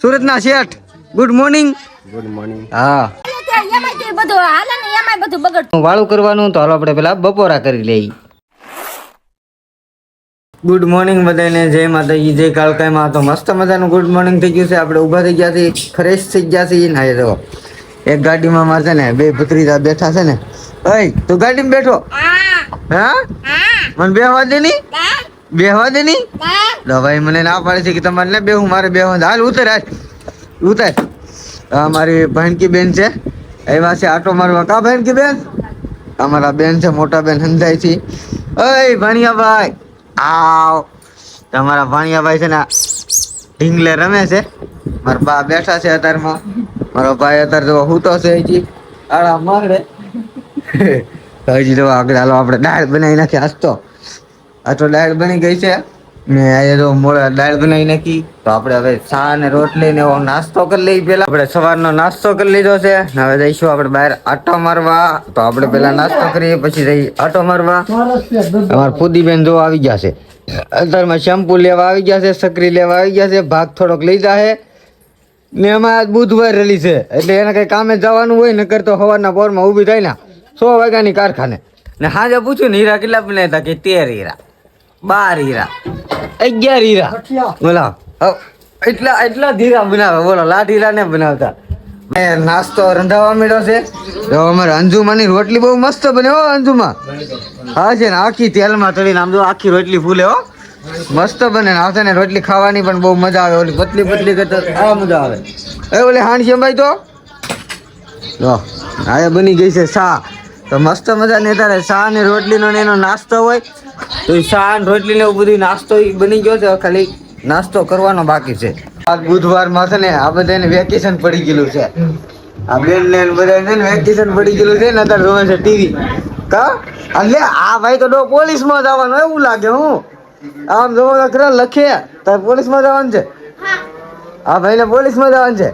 સુરતના શેઠ good morning good morning હા. એમાંય તે બધું હાલે ને એમાંય બધું બગડ વાળું કરવાનું તો હાલો આપણે પેલા બપોરા કરી લઈએ. ગુડ મોર્નિંગ બધાને જય માતાજી જય કાળકાઈમાં તો મસ્ત મજાનું ગુડ મોર્નિંગ થઈ ગયું છે. આપણે ઊભા થઈ ગયા છીએ ફ્રેશ થઈ ગયા છીએ. ને જો એક ગાડીમાં મારે છે ને બે ભત્રીજા બેઠા છે ને. ઓય તું ગાડીમાં બેઠો? હા. મને બેહવા દે ની બેહવા દે નહીં ભાઈ મને ના પાડે છે કે તમારે ને બેહું મારે બેહવું હાલ ઉતર હાલ. ઉતર. અમારી મારી ભાણકી બેન છે. એવા છે આટો મારવા. કા ભાણકી બેન? અમારા બેન છે મોટા બેન હંધાઈ છે. ઓય ભાણિયાભાઈ. આવ. તમારા ભાણિયાભાઈ છે ને ઢીંગલે રમે છે. મારા બા બેઠા છે અત્યારમાં મારો ભાઈ અત્યારે જો હૂતો છે હજી. આડા તો હજી તો આગળ હાલો આપણે દાળ બનાવી નાખી આજ તો. આ તો દાળ બની ગઈ છે. ને આ તો મોડા દાળ બનાવી નાખી, તો આપણે હવે ચા ને રોટલી ને નાસ્તો કરી લઈએ પેલા આપણે સવારનો નાસ્તો કરી લીધો છે. ને હવે જઈશું આપણે બહાર આટો મારવા. તો આપણે પેલા નાસ્તો કરીએ, પછી જઈ આટો મારવા. અમારા ફૂદીબેન જો આવી ગયા છે. અત્યારમાં શેમ્પુ લેવા આવી ગયા છે, સકરી લેવા આવી ગયા છે, ભાગ થોડોક લઈ જાય ને એમાં આજ બુધવાર રેલી છે. એટલે એને કઈ કામે જવાનું હોય ને કરતો સવારના પોરમાં ઊભી થાય ને સો વાગ્યાની કારખાને. ને હાજે પૂછ્યું ને હીરા કેટલા બનાવ્યા કે તેર હીરા. બાર હીરા. અગિયાર હીરા. બોલો. એટલા એટલા ધીરા બનાવે. બોલો લાઠ હીરા ને બનાવતા. એ નાસ્તો રંધાવા મળ્યો છે. તો અમારે અંજુમાની રોટલી બહુ મસ્ત બને હો અંજુમાં. હા છે ને આખી તેલમાં તળીને આમ જો આખી રોટલી ફૂલે હો. મસ્ત બને ને આવશે ને રોટલી ખાવાની પણ બહુ મજા આવે. ઓલી પતલી પતલી કરતા આ મજા આવે. એ ઓલી હાણસી ભાઈ તો? જો આ બની ગઈ છે શા તો મસ્ત મજા ને તારે શા ને રોટલીનો ને એનો નાસ્તો હોય. તો શાન રોટલી ને એવું નાસ્તો બની ગયો છે ખાલી નાસ્તો કરવાનો બાકી છે. આ બુધવારમાં છે ને આ બધાને વેકેશન પડી ગયેલું છે. આ બેન ને બધા છે ને વેકેશન પડી ગયેલું છે ને અત્યારે જોવે છે ટીવી. કા? આ ભાઈ તો ડો પોલીસમાં જવાનું એવું લાગે હું. આમ જોવો તો ખરા લખે. તારે પોલીસમાં જવાનું છે? આ ભાઈને પોલીસમાં જવાનું છે?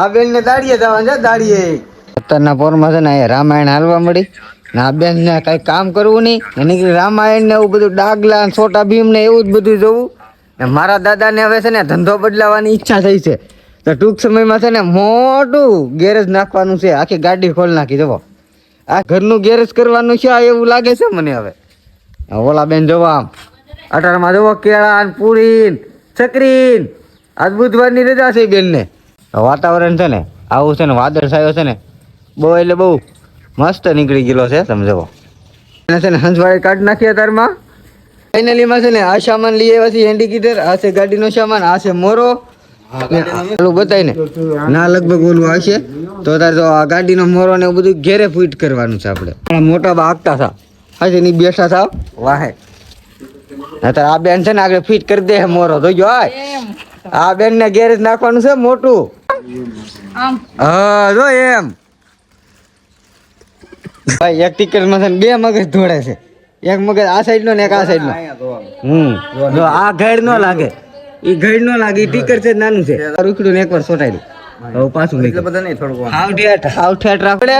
આ બેન ને દાડીએ જવાનું છે, દાડીએ. અત્યારના પોરમાં છે ને રામાયણ હાલવા મળી. ને બેન, ને, કઈ કામ કરવું નહીં. મને રામાયણ ને એવું બધું, ડાગલા છોટા ભીમ ને એવું જ બધું જોવું. ને મારા દાદાને હવે છે ને ધંધો બદલાવાની ઈચ્છા થઈ છે. તો ટૂંક સમયમાં છે ને મોટું ગેરેજ નાખવાનું છે. આખી ગાડી ખોલ નાખી, જવો. આ ઘરનું ગેરેજ કરવાનું છે એવું લાગે છે મને હવે. ઓલા બેન જોવો આમ. અટારમાં જોવો, કેળા પૂરી ચકરી આજ બુધવારની રજા છે બેનને. વાતાવરણ છે ને, આવું છે ને વાદળ છાયો છે ને. બહુ એટલે બહુ. મસ્ત નીકળી ગયેલો છે સમજો એને છે ને હંસવાળી કાઢી નાખી અત્યારમાં. ફાઇનલીમાં છે ને આ સામાન લઈ આવ્યા છે ઇન્ડિકેટર આ છે ગાડીનો સામાન આ છે મોરો. ને બતાય ને ના લગભગ ઓલું હશે. તો તારે તો આ ગાડીનો મોરો ને એવું બધું ઘેરે ફિટ કરવાનું છે આપણે. મોટા બા આગતા થા હા ની બેઠા થાવ વાહે. અત્યારે આ બેન છે ને આગળ ફિટ કરી દે મોરો. જોજો હાય. આ બેન ને ગેરેજ નાખવાનું છે મોટું. હા જો એમ. ભાઈ એક ટિકિટમાં બે મગજ ધોડે છે. એક મગજ આ સાઈડ નો ને એક આ સાઈડ નો. હમ. જો આ ઘેડ નો લાગે. ઈ ઘેડ નો લાગે ઈ ટીકર છે નાનું છે. રૂકડું ને એકવાર સોટાડ્યું હવે પાછું એટલે બધા નહીં થોડું હાવ ઠેઠ હાવ ઠેઠ રાખડે.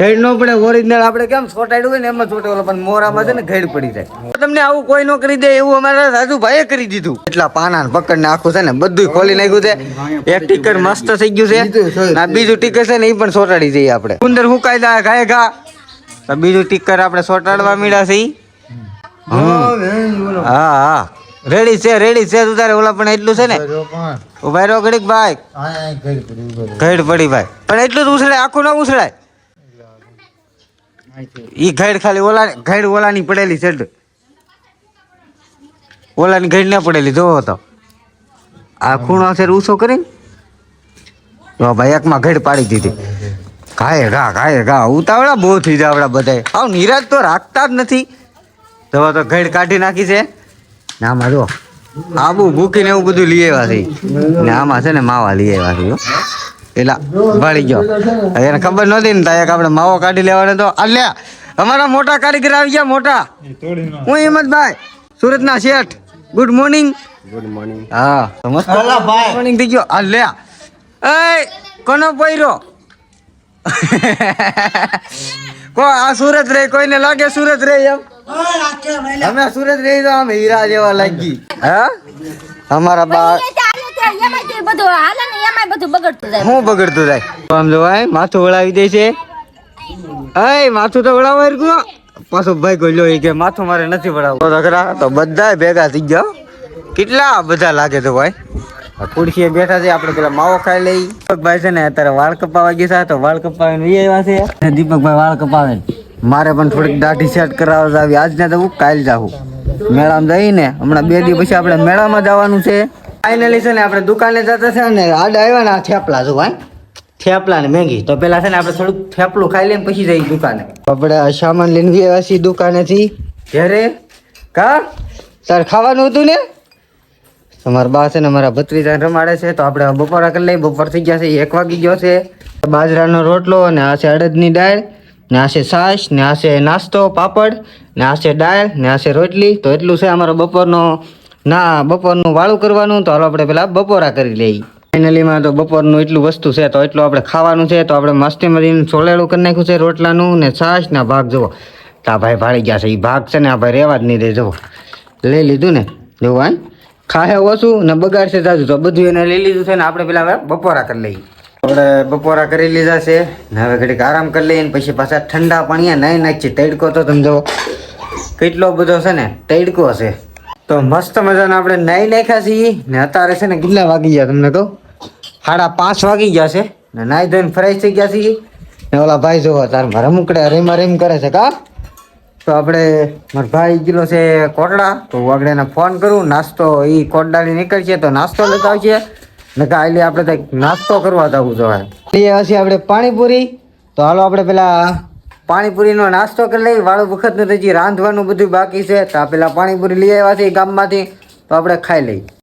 ઘેડ નો પડે ઓરિજિનલ આપણે કેમ સોટાડ્યું હોય ને એમાં છોટેલો પણ મોરામાં છે ને ઘેડ પડી જાય. તમને આવું કોઈ નો કરી દે એવું અમારા સાધુ ભાઈએ કરી દીધું. એટલા પાના પકડ ને આખું છે ને બધું ખોલી નાખ્યું છે. એક ટીકર મસ્ત થઈ ગયું છે. આ બીજું ટીકર છે ને એ પણ સોટાડી દઈએ આપણે. અંદર હુકાઈ જાય ઘાય ઘા. તો બીજું ટીકર આપણે સોટાડવા મળ્યા છે. હા હા રેડી છે રેડી છે. તું તારે ઓલા પણ એટલું છે ને? ઊભા રહ્યો ઘડીક ભાઈ. ઘેડ પડી ભાઈ. પણ એટલું જ ઉછળાય આખું ના ઉછળાય. ઈ ઘેડ ખાલી ઓલા ઘેડ ઓલાની પડેલી છે ઓલાની ઘેડ ના પડેલી જોવો તો. આ ખૂણો છે ઊંચો કરીને? ભાઈ એકમાં ઘેડ પાડી દીધી. ઘાય ગા કાય ગા ઉતાવળા બહુ થઈ જાય આપણા બધાય આવ નિરાજ તો રાખતા જ નથી. તો તો ઘેડ કાઢી નાખી છે. ને આમાં જો આબુ ભૂકીને એવું બધું લઈ આવ્યા છે. ને આમાં છે ને માવા લઈ આવ્યા છે પેલા ભળી ગયો. એને ખબર નહોતી ને તાયક એક આપણે માવો કાઢી લેવાનો તો અલ્યા અમારા મોટા કારીગર આવી ગયા મોટા. હું હિંમતભાઈ સુરતના શેઠ. ગુડ મોર્નિંગ ગુડ મોર્નિંગ હા મસ્ત મોર્નિંગ થઈ ગયો. અલ્યા એ કોનો પૈરો? કો આ સુરત રે કોઈને લાગે સુરત રે એમ? અમે સુરત રહી તો આમ હીરા જેવા લાગી. હા? અમારા બા હું બગડતું જાય? આમ જો ભાઈ માથું વળાવી દે છે. અય માથું તો વળાવો ગયો પાછો ભાઈ ગયો એ કે માથું મારે નથી વળાવવું. તો તો બધા ભેગા થઈ ગયા કેટલા બધા લાગે તો ભાઈ? ખુરશીએ બેઠા છે, આપણે પેલા માવો ખાઈ લઈ દીપકભાઈ છે ને અત્યારે વાળ કપાવા ગયા તો વાળ કપાવીને વી છે. અને દીપકભાઈ વાળ કપાવે. મારે પણ થોડીક દાઢી સેટ કરાવવા આવી આજ ને જવું કાલ જાઉં. મેળામાં જઈને હમણાં બે દિવસ પછી આપણે મેળામાં જવાનું છે. ફાઇનલી છે ને આપણે દુકાને જતા છે ને આડા આવ્યા ને આ થેપલા જો ભાઈ. થેપલા ને મેગી. તો પેલા છે ને આપણે થોડુંક થેપલું ખાઈ લઈને પછી જઈએ દુકાને. આપણે સામાન લઈને આવ્યા છીએ દુકાનેથી. ઘરે? કા? તાર ખાવાનું હતું ને? તમારા બા છે ને મારા ભત્રીજા રમાડે છે, તો આપણે બપોરા કરી લઈએ. બપોર થઈ ગયા છે, એક વાગી ગયો છે. બાજરાનો રોટલો અને આ છે અડદની દાળ, ને આ છે છાશ, ને આ છે નાસ્તો, પાપડ, ને આ છે દાળ, ને આ છે રોટલી. તો એટલું છે અમારો બપોરનો, ના, બપોરનું વાળું કરવાનું. તો હાલો આપણે પેલા બપોરા કરી લઈએ. ફાઇનલીમાં તો બપોરનું એટલું વસ્તુ છે, તો એટલું આપણે ખાવાનું છે, તો આપણે મસ્તીમાં સોળેલું કરી નાખ્યું છે, રોટલાનું, ને છાશ, ના ભાગ જુઓ. તો ભાઈ ભાળી ગયા છે એ ભાગ છે ને આ ભાઈ રહેવા જ નહીં દે, જુઓ. લઈ લીધું ને, જોવું ખાહે ઓછું ને બગાડશે જાજુ. તો બધું એને લઈ લીધું છે ને આપણે પેલા હવે બપોરા કરી લઈએ. આપણે બપોરા કરી લીધા છે ને હવે ઘડીક આરામ કરી લઈએ ને પછી પાછા ઠંડા પાણીએ નાહી નાખીએ. તડકો તો તમે જો કેટલો બધો છે ને, તડકો છે. તો મસ્ત મજાને આપણે નાહી નાખ્યા છીએ ને અત્યારે છે ને કેટલા વાગી ગયા તમને કહું? સાડા પાંચ વાગી ગયા છે ને નાહી ધોઈને ફ્રેશ થઈ ગયા છીએ. ને ઓલા ભાઈ જોવો તાર મારા મુકડે રેમા રેમ કરે છે, કા? તો આપણે મારા ભાઈ ગયેલો છે કોટડા તો આગળ એને ફોન કરું નાસ્તો એ કોટડાની નીકળશે તો નાસ્તો લેતા આવશે. ને કે આપણે કંઈક નાસ્તો કરવા જવું જોઈએ લઈએ હશે આપણે પાણીપુરી. તો હાલો આપણે પેલા પાણીપુરીનો નાસ્તો કરી લઈએ. વાળું વખતનું નથી હજી રાંધવાનું બધું બાકી છે. તો આ પેલા પાણીપુરી લઈ આવ્યા છે ગામમાંથી. તો આપણે ખાઈ લઈએ.